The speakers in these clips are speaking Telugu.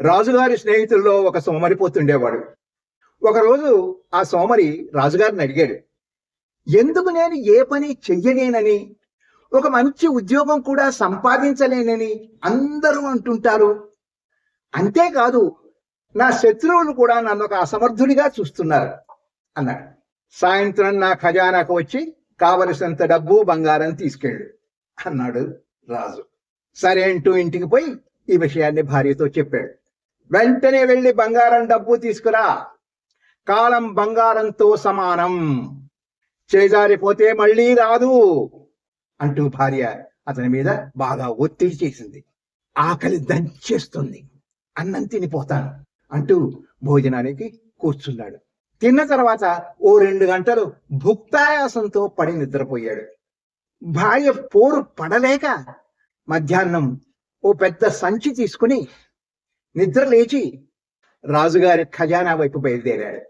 రాజుగారి స్నేహితుల్లో ఒక సోమరిపోతుండేవాడు ఒకరోజు ఆ సోమరి రాజుగారిని అడిగాడు ఎందుకు నేను ఏ పని చెయ్యలేనని? ఒక మంచి ఉద్యోగం కూడా సంపాదించలేనని అందరూ అంటుంటారు. అంతేకాదు నా శత్రువులు కూడా నన్ను ఒక అసమర్థుడిగా చూస్తున్నారు అన్నాడు. సాయంత్రం నా ఖజానాకు వచ్చి కావలసినంత డబ్బు బంగారం తీసుకెళ్ళు అన్నాడు రాజు. సరే అంటూ ఇంటికి పోయి ఈ విషయాన్ని భార్యతో చెప్పాడు. వెంటనే వెళ్ళి బంగారం డబ్బు తీసుకురా. కాలం బంగారంతో సమానం. చేజారిపోతే మళ్ళీ రాదు అంటూ భార్య అతని మీద బాగా ఒత్తిడి చేసింది. ఆకలి దంచేస్తుంది. అన్నం తినిపోతాను అంటూ భోజనానికి కూర్చున్నాడు. తిన్న తర్వాత ఓ రెండు గంటలు భుక్తాయాసంతో పడి నిద్రపోయాడు. భార్య పోరు పడలేక మధ్యాహ్నం ఓ పెద్ద సంచి తీసుకుని నిద్ర లేచి రాజుగారి ఖజానా వైపు బయలుదేరాడు.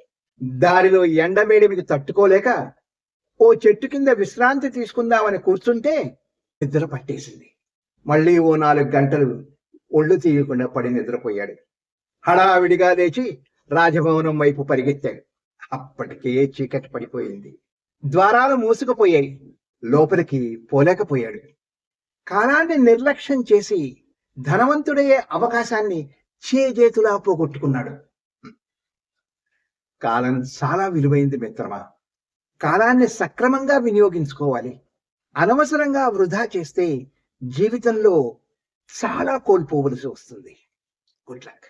దారిలో ఎండమేడిమికి తట్టుకోలేక ఓ చెట్టు కింద విశ్రాంతి తీసుకుందామని కూర్చుంటే నిద్ర పట్టేసింది. మళ్ళీ ఓ నాలుగు గంటలు ఒళ్ళు తీయకుండా పడి నిద్రపోయాడు. హడావిడిగా లేచి రాజభవనం వైపు పరిగెత్తాడు. అప్పటికే చీకటి పడిపోయింది. ద్వారాలు మూసుకుపోయాయి. లోపలికి పోలేకపోయాడు. కాలాన్ని నిర్లక్ష్యం చేసి ధనవంతుడయ్యే అవకాశాన్ని చేజేతులా పోగొట్టుకున్నాడు. కాలం చాలా విలువైంది మిత్రమా. కాలాన్ని సక్రమంగా వినియోగించుకోవాలి. అనవసరంగా వృధా చేస్తే జీవితంలో చాలా కోల్పోవలసి వస్తుంది. Good luck